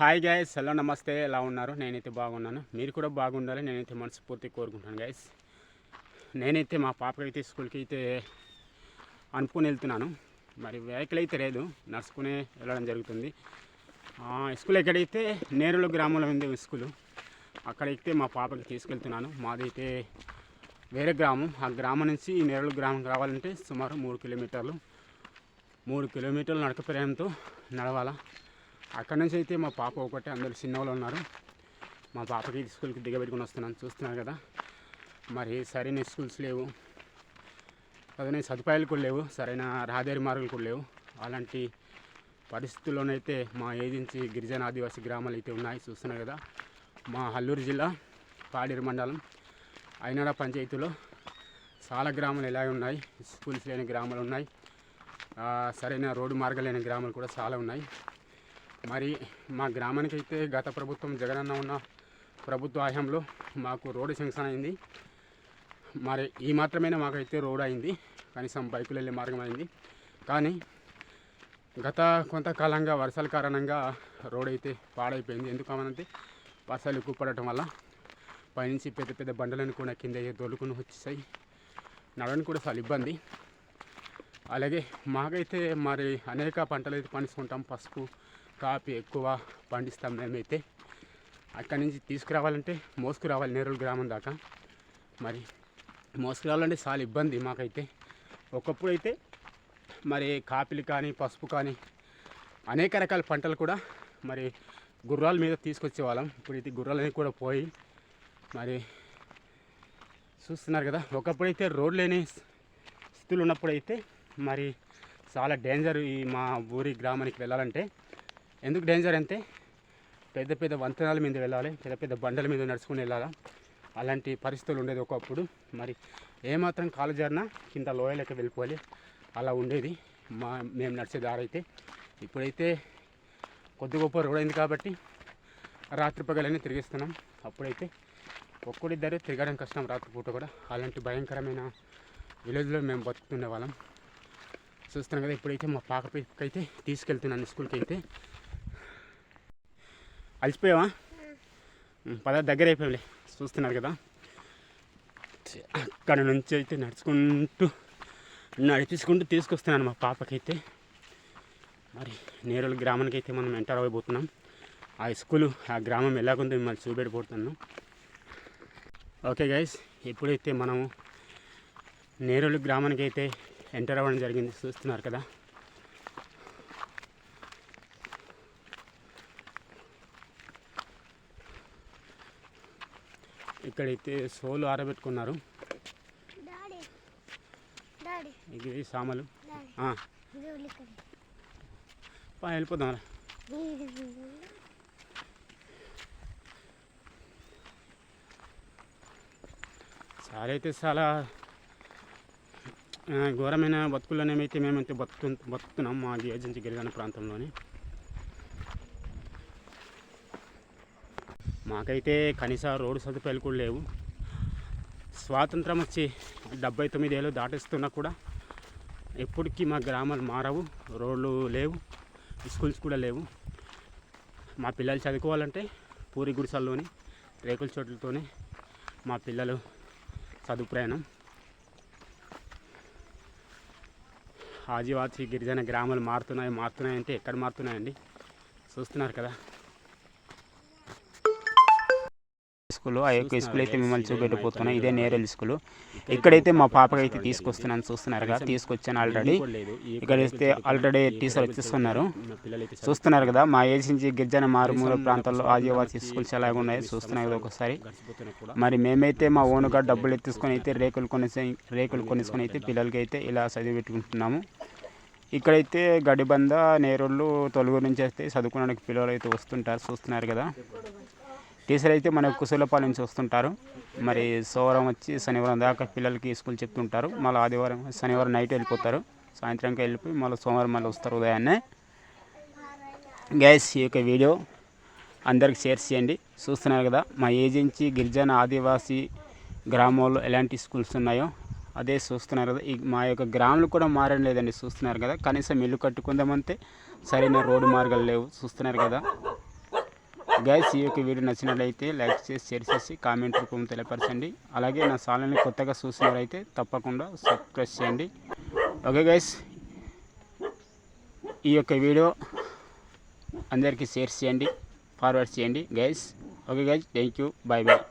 Hi guys hello నమస్తే ఎలా ఉన్నారు? నేనైతే బాగున్నాను. మీరు కూడా బాగుండాలి నేనైతే మనస్ఫూర్తి కోరుకుంటాను గాయస్ నేనైతే మా పాపకైతే స్కూల్కి అయితే అనుకుని వెళ్తున్నాను. మరి వెహికల్ అయితే లేదు నడుచుకునే వెళ్ళడం జరుగుతుంది. స్కూల్ ఎక్కడైతే? నేరులో గ్రామంలో ఉంది స్కూలు అక్కడైతే మా పాపకి తీసుకెళ్తున్నాను. మాదైతే వేరే గ్రామం. ఆ గ్రామం నుంచి ఈ నేరులు గ్రామం రావాలంటే సుమారు మూడు కిలోమీటర్లు. మూడు కిలోమీటర్లు నడక ప్రయాణంతో నడవాలా. అక్కడ నుంచి అయితే మా పాప ఒకటే అందరు చిన్నవాళ్ళు ఉన్నారు. మా పాపకి స్కూల్కి దిగబెట్టుకుని వస్తున్నాను. చూస్తున్నారు కదా. మరి సరైన స్కూల్స్ లేవు. సరైన సదుపాయాలు కూడా లేవు. సరైన రహదారి మార్గాలు కూడా లేవు. అలాంటి పరిస్థితుల్లోనైతే మా ఏజెన్సీ గిరిజన ఆదివాసీ గ్రామాలు అయితే ఉన్నాయి. చూస్తున్నారు కదా. మా అల్లూరు జిల్లా పాడేరు మండలం అయినాడ పంచాయతీలో చాలా గ్రామాలు ఇలాగే ఉన్నాయి. స్కూల్స్ లేని గ్రామాలు ఉన్నాయి. సరైన రోడ్డు మార్గాలు లేని గ్రామాలు కూడా చాలా ఉన్నాయి. మరి మా గ్రామానికి అయితే గత ప్రభుత్వం జగనన్న ఉన్న ప్రభుత్వ హయాంలో మాకు రోడ్డు శాంక్షన్ అయింది. మరి ఈ మాత్రమే మాకైతే రోడ్ అయింది. కనీసం బైకులు వెళ్ళే మార్గం అయింది. కానీ గత కొంతకాలంగా వర్షాల కారణంగా రోడ్ అయితే పాడైపోయింది. ఎందుకు వర్షాలు ఎక్కువ పడటం వల్ల పైనుంచి పెద్ద పెద్ద బండలను కూడా కింద దొలుకుని వచ్చేసాయి. నడవడానికి కూడా చాలా ఇబ్బంది. అలాగే మాకైతే మరి అనేక పంటలు అయితే పండించుకుంటాం. పసుపు కాఫీ ఎక్కువ పండిస్తాం మేమైతే. అక్కడి నుంచి తీసుకురావాలంటే మోసుకురావాలి నేరుల గ్రామం దాకా. మరి మోసుకురావాలంటే చాలా ఇబ్బంది మాకైతే. ఒకప్పుడు అయితే మరి కాపీలు కానీ పసుపు కానీ అనేక రకాల పంటలు కూడా మరి గుర్రాల మీద తీసుకొచ్చే వాళ్ళం ఇప్పుడు ఇది గుర్రాలని కూడా పోయి మరి చూస్తున్నారు కదా. ఒకప్పుడైతే రోడ్ లేని స్థితులు ఉన్నప్పుడైతే మరి చాలా డేంజర్ ఈ మా ఊరి గ్రామానికి వెళ్ళాలంటే ఎందుకు డేంజర్ అంటే పెద్ద పెద్ద వంతెనాల మీద వెళ్ళాలి పెద్ద పెద్ద బండల మీద నడుచుకుని వెళ్ళాలి? అలాంటి పరిస్థితులు ఉండేది ఒకప్పుడు. మరి ఏమాత్రం కాలు జారినా కింద లోయలకి వెళ్ళిపోవాలి. అలా ఉండేది. మా మేము నడిచే దారి అయితే. ఇప్పుడైతే కొద్ది గొప్ప రోడ్ అయింది కాబట్టి రాత్రి పగలనే తిరిగిస్తున్నాం. అప్పుడైతే ఒక్కడిద్దరు తిరగడం కష్టం రాత్రిపూట కూడా. అలాంటి భయంకరమైన విలేజ్లో మేము బతుకుతుండే వాళ్ళం. చూస్తున్నాం కదా ఇప్పుడైతే మా పాకపైకి అయితే తీసుకెళ్తున్నాను స్కూల్కి అయితే. అలసిపోయావా? పద దగ్గర అయిపోయాంలే చూస్తున్నారు కదా. అక్కడ నుంచి అయితే నడుచుకుంటూ నడిపించుకుంటూ తీసుకొస్తున్నాను మా పాపకైతే. మరి నేరుల గ్రామానికి అయితే మనం ఎంటర్ అవ్వబోతున్నాం. ఆ స్కూలు ఆ గ్రామం ఎలాగుందో మిమ్మల్ని చూపెట్టబోతున్నాను ఓకే గైస్ ఇప్పుడైతే మనము నేరులు గ్రామానికి అయితే ఎంటర్ అవ్వడం జరిగింది. చూస్తున్నారు కదా. ఇక్కడైతే సోలు ఆరబెట్టుకున్నారు. ఇవి సామలు. వెళ్ళిపోదాం. చాలా అయితే చాలా ఘోరమైన బతుకుల్లోనేమైతే మేమైతే బతుకు బతుకుతున్నాం మా ఏజెన్సీ గిరిజన ప్రాంతంలోని. మాకైతే కనీస రోడ్డు సదుపాయాలు కూడా లేవు. స్వాతంత్రం వచ్చి డెబ్బై తొమ్మిది ఏళ్ళు దాటిస్తున్నా కూడా ఎప్పటికీ మా గ్రామాలు మారవు రోడ్లు లేవు స్కూల్స్ కూడా లేవు. మా పిల్లలు చదువుకోవాలంటే పూరి గుడిసెల్లోని రేకుల చోట్లతోనే మా పిల్లలు చదువు ప్రయాణం. ఆదివాసీ గిరిజన గ్రామాలు మారుతున్నాయి మారుతున్నాయి అంటే ఎక్కడ మారుతున్నాయండి? చూస్తున్నారు కదా. స్కూల్ ఆ యొక్క స్కూల్ అయితే మిమ్మల్ని చూపెట్టబోతున్నా ఇదే నేరల్ స్కూల్. ఇక్కడైతే మా పాపకి అయితే తీసుకొస్తున్నాను చూస్తున్నారు కదా తీసుకొచ్చాను ఆల్రెడీ ఇక్కడ అయితే ఆల్రెడీ టీచర్ వచ్చేస్తున్నారు. చూస్తున్నారు కదా మా ఏజెన్సీ గిరిజన మారుమూల ప్రాంతాల్లో ఆదివాసీ స్కూల్స్ ఎలాగ ఉన్నాయో చూస్తున్నారు కదా ఒకసారి. మరి మేమైతే మా ఓనుగా డబ్బులు ఎత్తుకొని అయితే రేకులు కొనేసి రేకులు కొనేసుకొని అయితే పిల్లలకి అయితే ఇలా చదివి పెట్టుకుంటున్నాము ఇక్కడైతే గడిబంద నేరుళ్ళు తొలుగు నుంచి అయితే చదువుకోవడానికి పిల్లలు అయితే వస్తుంటారు చూస్తున్నారు కదా. టీచర్ అయితే మన కుశలపాల నుంచి వస్తుంటారు. మరి సోమవారం వచ్చి శనివారం దాకా పిల్లలకి స్కూల్ చెప్తుంటారు. మళ్ళీ ఆదివారం శనివారం నైట్ వెళ్ళిపోతారు. సాయంత్రంకి వెళ్ళిపోయి మళ్ళీ సోమవారం మళ్ళీ వస్తారు ఉదయాన్నే. గ్యాస్ ఈ యొక్క వీడియో అందరికి షేర్ చేయండి. చూస్తున్నారు కదా మా ఏజెన్సీ గిరిజన ఆదివాసీ గ్రామాల్లో ఎలాంటి స్కూల్స్ ఉన్నాయో అదే చూస్తున్నారు కదా. ఈ మా యొక్క గ్రామాలు కూడా మారడం లేదండి చూస్తున్నారు కదా. కనీసం ఇల్లు కట్టుకుందామంటే సరైన రోడ్డు మార్గాలు లేవు చూస్తున్నారు కదా. గైస్ ఈ యొక్క వీడియో నచ్చినట్లయితే లైక్ చేసి షేర్ చేసి కామెంట్ రూపంలో తెలియపరచండి. అలాగే నా ఛానల్ని కొత్తగా చూసినట్లయితే తప్పకుండా సబ్స్క్రైబ్ చేయండి. ఓకే గైస్ ఈ యొక్క వీడియో అందరికీ షేర్ చేయండి ఫార్వర్డ్ చేయండి guys okay guys thank you bye bye